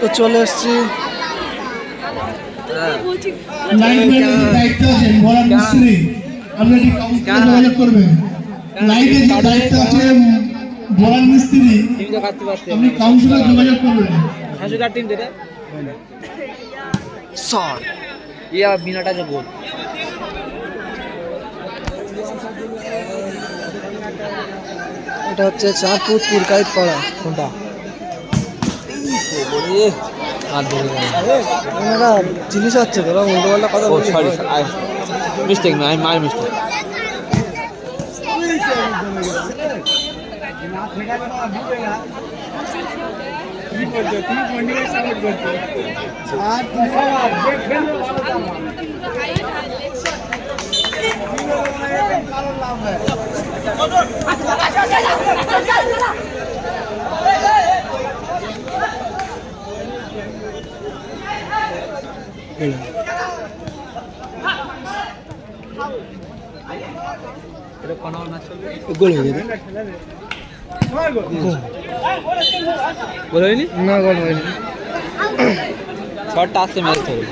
তো চলে এসছি। ইয়া বিনাটা যে গোল এটা হচ্ছে চাঁদপুর পুরকাইত পাড়া কোনটা? আর ওনারা জিনিস হচ্ছে তোরা উল্টো পাল্টা কথা ও বলছিস sorry mistake me I my mistake এটা কোন ম্যাচ চলবে গোল হয়ে গেছে গোল হয়নি না গোল হয়নি শটটা আসছে ম্যাচ ধরে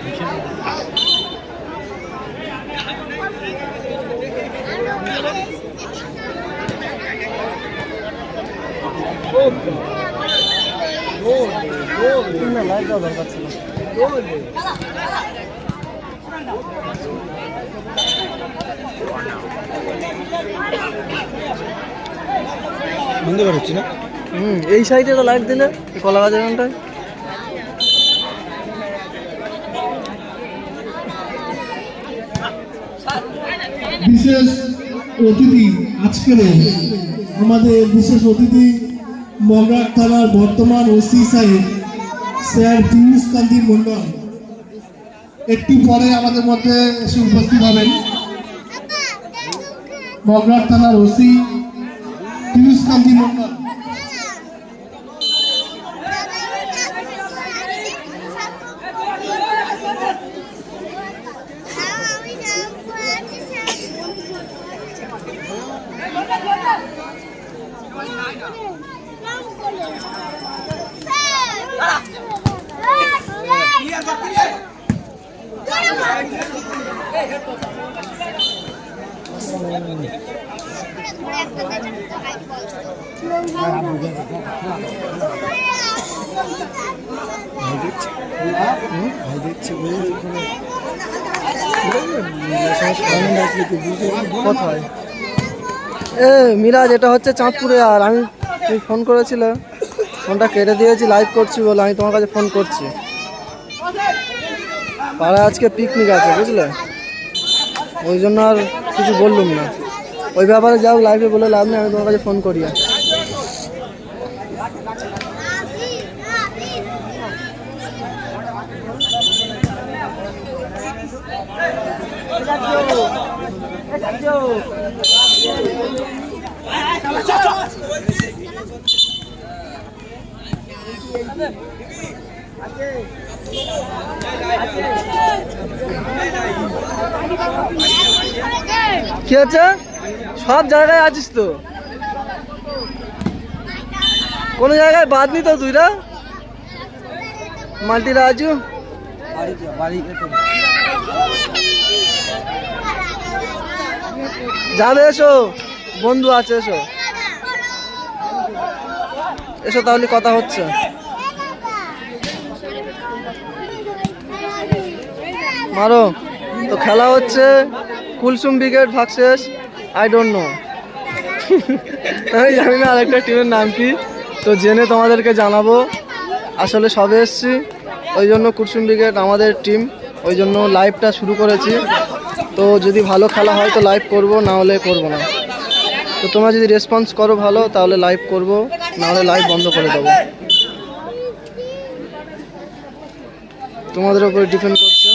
না লাইট দরকার ছিল বুঝতে পারছি না। হুম এই সাইডে তো লাইট দিলে কলা গাছের গানটায় বিশেষ অতিথি আজকের আমাদের বিশেষ অতিথি মগরাট থানার বর্তমান ওসি সাহেব স্যার পিয়ুষ কান্তি মন্ডল একটু পরে আমাদের মধ্যে এসে উপস্থিত হবেন। মগরাট থানার ওসি পিয়ুষ কান্তি মন্ডল এ, মিরাজ, এটা হচ্ছে চাঁদপুরে, আর আমি তুই ফোন করেছিল। ফোনটা কেটে দিয়েছি লাইভ করছি বলে আমি তোমার কাছে ফোন করছি। পাড়ায় আজকে পিকনিক আছে, বুঝলে? ওই জন্য আর কিছু বললুম না। ওই ব্যাপারে যাও লাইভে বলে লাভ নেই, আমি তোমার কাছে ফোন করি আর। কি হচ্ছে? সব জায়গায় আছিস তো? কোনো জায়গায় বাদ নি তো তুইরা মাল্টি রাজু? যাবে, এসো। বন্ধু আছে, এসো। এসো তাহলে কথা হচ্ছে। মারো। তো খেলা হচ্ছে। Kulsum brigade versus I don't know আমি জানি না আরেকটা টিমের নাম কি। তো জেনে তোমাদেরকে জানাব। আসলে সবে এসছি। ওই জন্য কুলসুম ব্রিগেড আমাদের টিম ওই জন্য লাইভটা শুরু করেছি। তো যদি ভালো খেলা হয় তো লাইভ করব, না হলে করব না। তো তোমরা যদি রেসপন্স করো ভালো, তাহলে লাইভ করব, না হলে লাইভ বন্ধ করে দেবো। তোমাদের উপরে ডিপেন্ড করছে।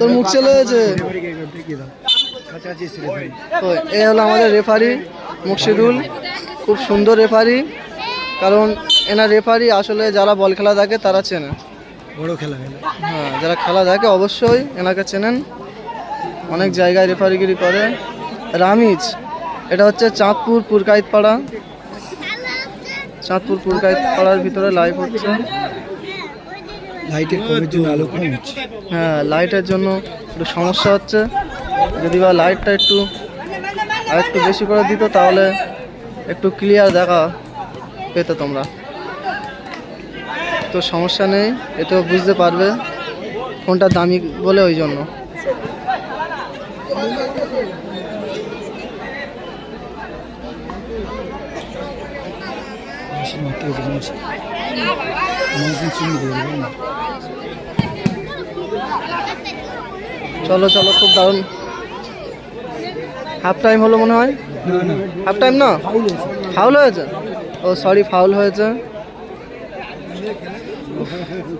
তোর মুখ চলে গেছে? তো এই হলো আমাদের রেফারি মুর্শিদুল। খুব সুন্দর রেফারি কারণ এনার রেফারি আসলে যারা বল খেলা থাকে তারা চেনে। বড় খেলা খেলা। হ্যাঁ যারা খেলা দেখে অবশ্যই এনাকে চেনেন। অনেক জায়গায় রেফারিগিরি করে। রামিজ এটা হচ্ছে চাঁদপুর পুরকাইত পাড়া চাঁদপুর পুরকাইত পাড়ার ভিতরে লাইভ হচ্ছে। লাইটের কমের জন্য আলো কম হচ্ছে। হ্যাঁ লাইটের জন্য একটু সমস্যা হচ্ছে। যদি বা লাইটটা একটু আর একটু বেশি করে দিত তাহলে একটু ক্লিয়ার দেখা পেতে তোমরা। তো সমস্যা নেই এতেও বুঝতে পারবে ফোনটা দামি বলে ওই জন্য। চলো চলো, খুব দারুণ। হাফ টাইম হলো মনে হয়? হাফ টাইম না? ফাউল হয়েছে। ও সরি ফাউল হয়েছে।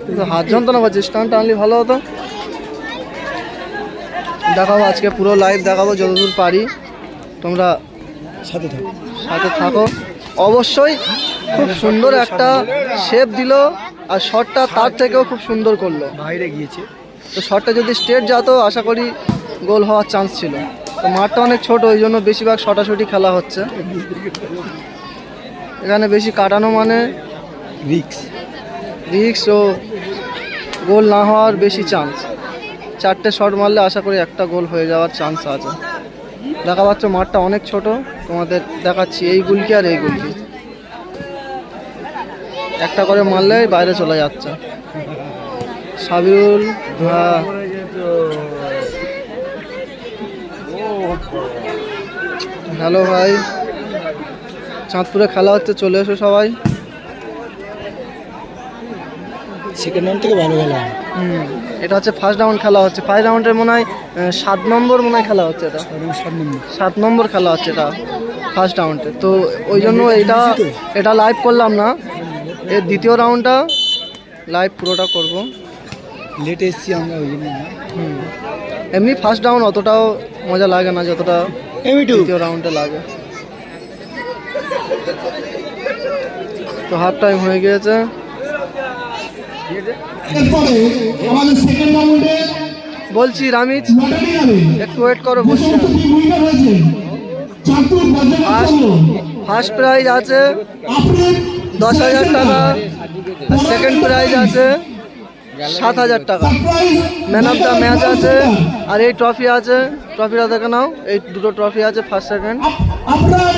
কিন্তু হাত যন্ত্রণা করছে স্টান টানলে ভালো হতো। দেখাবো আজকে পুরো লাইভ দেখাবো যতদূর পারি। তোমরা সাথে থাকো। সাথে থাকো। অবশ্যই খুব সুন্দর একটা শেপ দিল আর শটটা তার থেকেও খুব সুন্দর করল। বাইরে গিয়েছে। তো শটটা যদি স্টেট যেত আশা করি গোল হওয়ার চান্স ছিল। তো মাঠটা অনেক ছোট ওই জন্য বেশিরভাগ শটাশটি খেলা হচ্ছে। এখানে বেশি কাটানো মানে রিক্স রিক্স ও গোল না হওয়ার বেশি চান্স চারটে শট মারলে আশা করি একটা গোল হয়ে যাওয়ার চান্স আছে। দেখা পাচ্ছ মাঠটা অনেক ছোট, তোমাদের দেখাচ্ছি এই গুলকি আর এই গুলকি একটা করে মারলে বাইরে চলে যাচ্ছে। সাবিউল হ্যাঁ। হ্যালো ভাই। চাঁদপুরে খেলা হচ্ছে, চলে এসো সবাই। সেকেন্ড রাউন্ড থেকে ভালো খেলা হুম এটা হচ্ছে ফার্স্ট রাউন্ড খেলা হচ্ছে। ফার্স্ট রাউন্ডের মনে হয় সাত নম্বর মনে হয় খেলা হচ্ছে এটা। সাত নম্বর সাত নম্বর। খেলা হচ্ছে এটা ফার্স্ট রাউন্ডে তো ওই জন্য এটা এটা লাইভ করলাম না। এর দ্বিতীয় রাউন্ডটা লাইভ পুরোটা করব। লেট এসছি আমরা ওই জন্য এমনি ফার্স্ট রাউন্ড অতটাও মজা লাগে না যতটা দ্বিতীয় রাউন্ডে লাগে। তো হাফ টাইম হয়ে গিয়েছে এরপরে আমাদের সেকেন্ড রাউন্ডে বলছি রামিজ একটু ওয়েট করো বসছে ফার্স্ট প্রাইজ আছে দশ হাজার টাকা সেকেন্ড প্রাইজ আছে সাত হাজার টাকা। ম্যান অফ দ্য ম্যাচ আছে আর এই ট্রফি আছে ট্রফিটা দেখে নাও এই দুটো ট্রফি আছে ফার্স্ট সেকেন্ড আপনার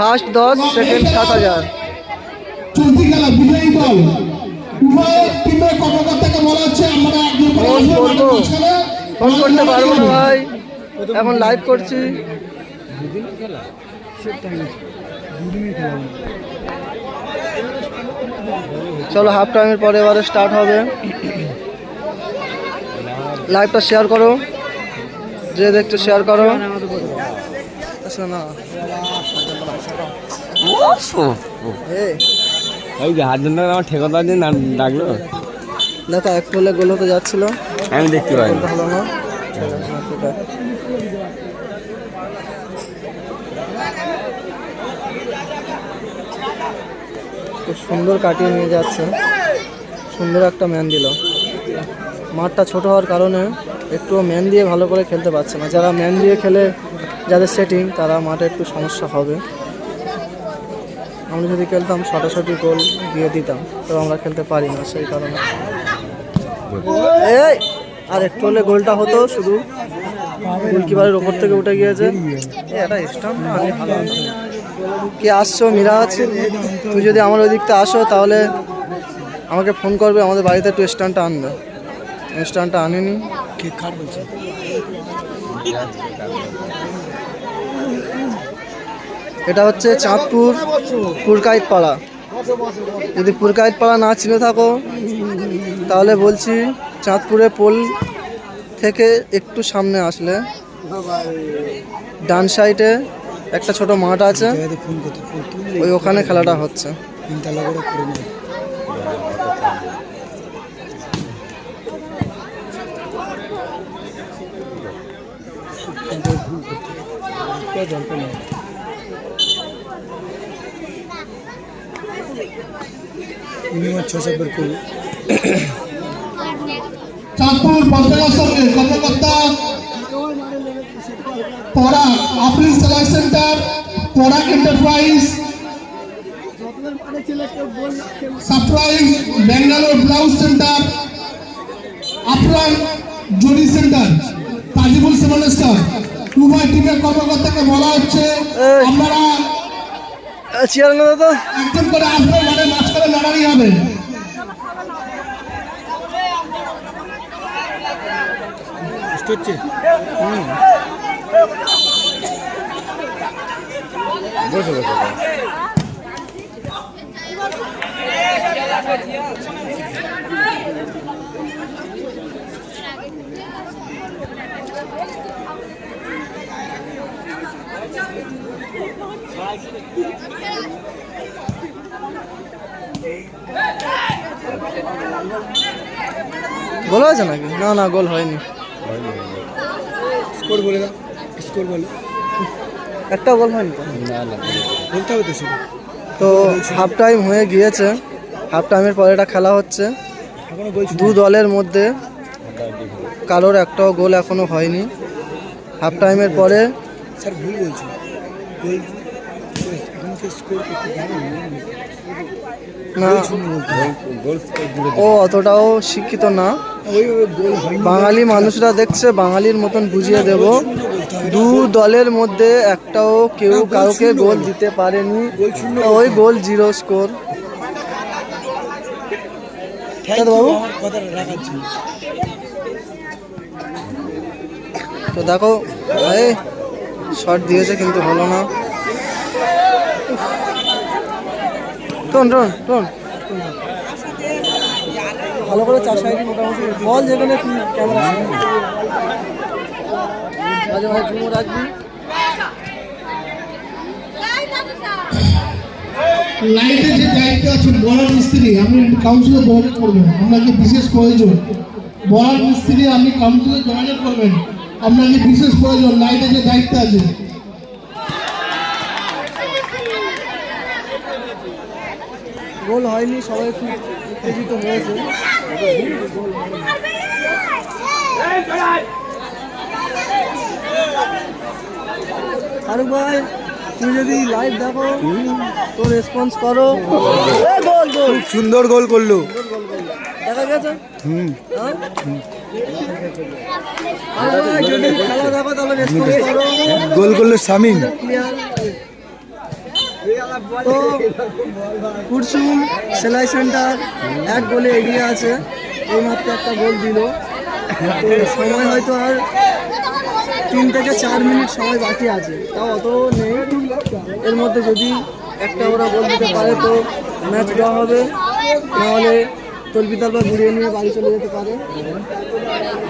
ফার্স্ট দশ সেকেন্ড সাত হাজার। চলতি খেলা বিজয়ী দল। উভয় টিমের কর্মকর্তাকে বলা হচ্ছে আমরা ফোন করব। ফোন করতে পারব না ভাই। এখন লাইভ করছি। চলো হাফ টাইমের পরে এবারে স্টার্ট হবে। লাইভটা শেয়ার করো। যে দেখছ শেয়ার করো। আচ্ছা না। ওই যে আমার ডাকলো? দেখো এক গোলে গোল হতে যাচ্ছিল। আমি দেখতে পাই ভালো না। খুব সুন্দর কাটিয়ে নিয়ে যাচ্ছে। সুন্দর একটা ম্যান দিল। মাঠটা ছোট হওয়ার কারণে একটু ম্যান দিয়ে ভালো করে খেলতে পারছে না। যারা ম্যান দিয়ে খেলে যাদের সেটিং তারা মাঠে একটু সমস্যা হবে। আমরা যদি খেলতাম শটাশটি গোল দিয়ে দিতাম, তো আমরা খেলতে পারি না সেই কারণে। এই, আর একটু হলে গোলটা হতো শুধু। গোলকিপারের ওপর থেকে উঠে গিয়েছে। এটা না ভালো। কি আসছো? মিরাজ তুই যদি আমার ওই দিকটা আসো, তাহলে আমাকে ফোন করবে, আমাদের বাড়িতে একটু স্ট্যান্ডটা আনবে। স্ট্যান্ডটা আনিনি। কে, কার বলছে? এটা হচ্ছে চাঁদপুর পুরকাইত পাড়া যদি পুরকাইত পাড়া না চিনে থাকো, তাহলে বলছি চাঁদপুরে পোল থেকে একটু সামনে আসলে। ডান সাইডে একটা ছোট মাঠ আছে। ওই ওখানে খেলাটা হচ্ছে করে করে নেয় মিনিমাম ছ সাতবার করি। চাঁদপুর পঞ্চায়েত কর্মকর্তা পরাগ আফরিন সেলাই centre Parag enterprise surprise Bangalore blouse centre Afran Zari centre Tajibul সেমানেশ্বর উভয় টিমের কর্মকর্তাকে বলা হচ্ছে। আপনারা না একজন করে আসবে মানে মাঝখানে লড়াই হবে। বসে বসে। গোল হয়েছে নাকি? না না গোল হয়নি। স্কোর বলে দাও স্কোর বলে। একটা গোল হয়নি তো? না না। বলতে হবে তো শুধু তো হাফ টাইম হয়ে গিয়েছে। হাফ টাইমের পরে এটা খেলা হচ্ছে। দু দলের মধ্যে কারোর একটাও গোল এখনও হয়নি। হাফ টাইমের পরে স্যার ভুল বলছি গোল এখন তো স্কোর করতে জানেন না। ও অতটাও শিক্ষিত না। বাঙালি মানুষরা দেখছে বাঙালির মতন বুঝিয়ে দেব। দু দলের মধ্যে একটাও কেউ কাউকে গোল দিতে পারেনি। ওই গোল জিরো স্কোর। বাবু। তো দেখো শট দিয়েছে কিন্তু হলো না। টোন টোন টোন ভালো করে চার সাইডে মোটামুটি বল যেখানে তুই ক্যামেরা মাঝে মাঝে ঝুমো রাখবি। লাইটের যে দায়িত্ব আছে বড় মিস্ত্রি আপনি কাউন্সিলে যোগাযোগ করবেন আপনাকে বিশেষ প্রয়োজন। বড় মিস্ত্রি আপনি কাউন্সিলে যোগাযোগ করবেন আপনাকে বিশেষ প্রয়োজন লাইটের যে দায়িত্ব আছে। গোল হয়নি সবাই খুব উত্তেজিত হয়েছে। ফারুক ভাই তুমি যদি লাইভ দেখো তো রেসপন্স করো। গোল গোল। সুন্দর গোল করল। দেখা গেছে? হুম। হ্যাঁ? আরে ভাই, যদি খেলা দেখো তাহলে রেসপন্স করো। গোল করল শামিম। তো কুরসুম সেলাই সেন্টার এক গোলে এগিয়ে আছে এইমাত্র একটা গোল দিল। তো সময় হয়তো আর তিন থেকে চার মিনিট সময় বাকি আছে। তাও অত নেই। এর মধ্যে যদি একটা ওরা গোল দিতে পারে তো ম্যাচ দেওয়া হবে। নাহলে তলবিতাল বা ঘুরিয়ে নিয়ে বাড়ি চলে যেতে পারে।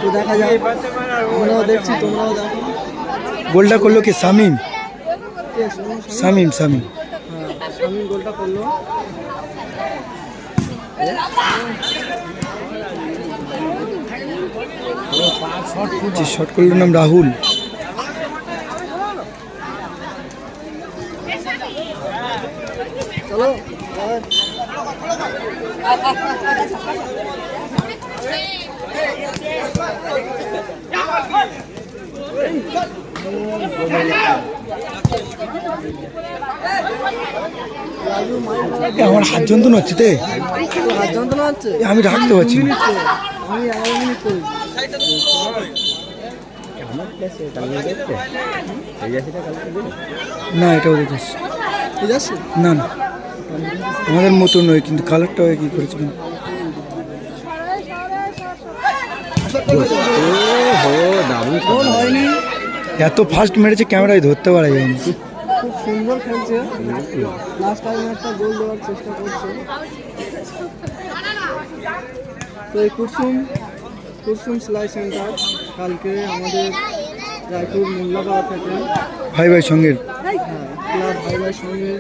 তো দেখা যায় আমরাও দেখছি তোমরাও দেখো। গোলটা করল কি? শামিম। শামিম শামিম শামিম গোলটা করল যে শট করল নাম রাহুল চলো আমার হাত যন্ত্রণা হচ্ছে তে। আমি রাখতে পারছি না। এটা ওদের না না। আমাদের মতো নয়, কিন্তু কালারটা কি করেছে গোল হয়নি এত ফাস্ট মেরেছে ক্যামেরায় ধরতে পারা যায়নি খুব সুন্দর খেলছে। লাস্ট টাইম একটা গোল দেওয়ার চেষ্টা করছে। তো এই কুরসুম কুরসুম সেলাই সেন্টার কালকে আমাদের রায়পুর মোল্লাপাড়া থেকে। ভাই ভাই সঙ্গের হ্যাঁ ক্লাব ভাই ভাই সঙ্গে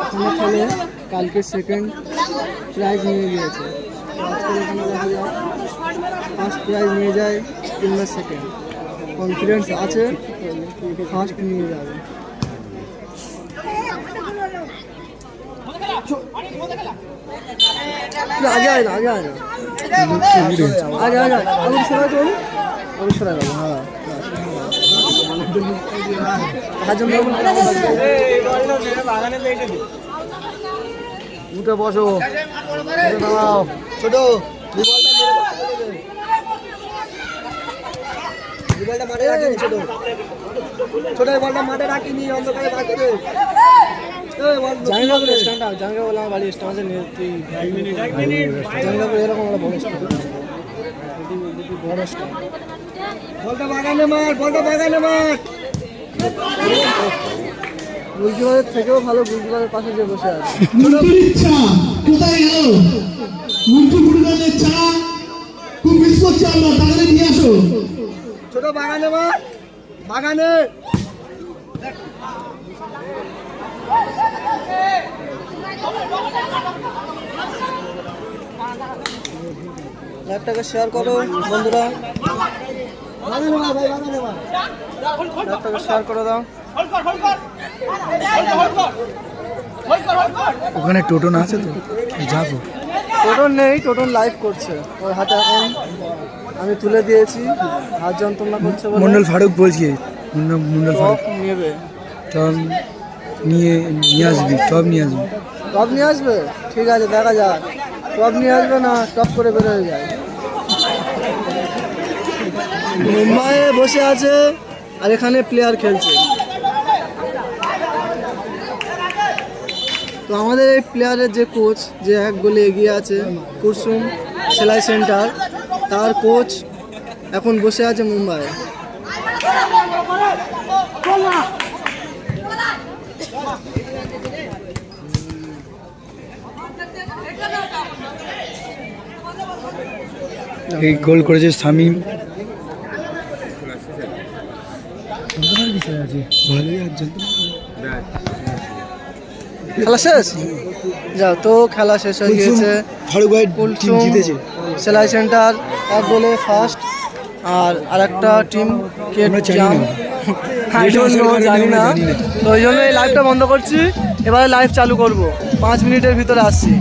ওখানে খেলে কালকে সেকেন্ড প্রাইজ নিয়ে গিয়েছে। তো আজকে এখানে দেখা যায় ফার্স্ট প্রাইজ নিয়ে যায় কিংবা সেকেন্ড কনফিডেন্স আছে ফার্স্ট নিয়ে যাবে। আগে আয় না, আগে আয় না। যাব হ্যাঁ উঠে বসো। ছোট বলটা মাঠে রাখিনি ছোট। ছোট এই বলটা মাঠে রাখিনি অন্ধকারে বাঁচতে জাঙ্গা স্ট্যান্ড আপ জাঙ্গা আমার বাড়ি স্ট্যান্ড আছে তুই জাঙ্গা এরকম একটা বড় স্ট্যান্ড বড় স্ট্যান্ড। বলটা বাগানে মার বলটা বাগানে মার গুলকিবারের থেকেও ভালো গুলকিবারের পাশে যে বসে আছে। কোথায় গেল? মুন্টু ফুটবলের চা খুব মিস করছি আমরা তাহলে নিয়ে আসো। ছোট বাগানে মার বাগানে। লাইভটাকে শেয়ার করো বন্ধুরা। বাগানে মার ভাই বাগানে মার লাইভটাকে শেয়ার করে দাও। ওখানে টোটো না আছে তো? যাব। টোটন নেই টোটন লাইভ করছে। ওর হাতে এখন আমি তুলে দিয়েছি হাত যন্ত্রণা করছে বলে। মন্ডল ফারুক বলছি মন্ডল ফারুক। নেবে। টপ নিয়ে নিয়ে আসবি টপ নিয়ে আসবি। টপ নিয়ে আসবে? ঠিক আছে দেখা যাক। টপ নিয়ে আসবে না টপ করে বের হয়ে যায়। মুম্বাইয়ে বসে আছে আর এখানে প্লেয়ার খেলছে। তো আমাদের এই প্লেয়ারের যে কোচ যে এক গোলে এগিয়ে আছে কুরসুম সেলাই সেন্টার তার কোচ এখন বসে আছে মুম্বাই এই গোল করেছে শামিম। খেলা শেষ? যাও তো খেলা শেষ হয়ে গিয়েছে। জিতেছে। সেলাই সেন্টার এক গোলে ফার্স্ট আর আরেকটা টিম কে জাম জানি না। তো ওই জন্য এই লাইভটা বন্ধ করছি। এবারে লাইভ চালু করব। পাঁচ মিনিটের ভিতরে আসছি।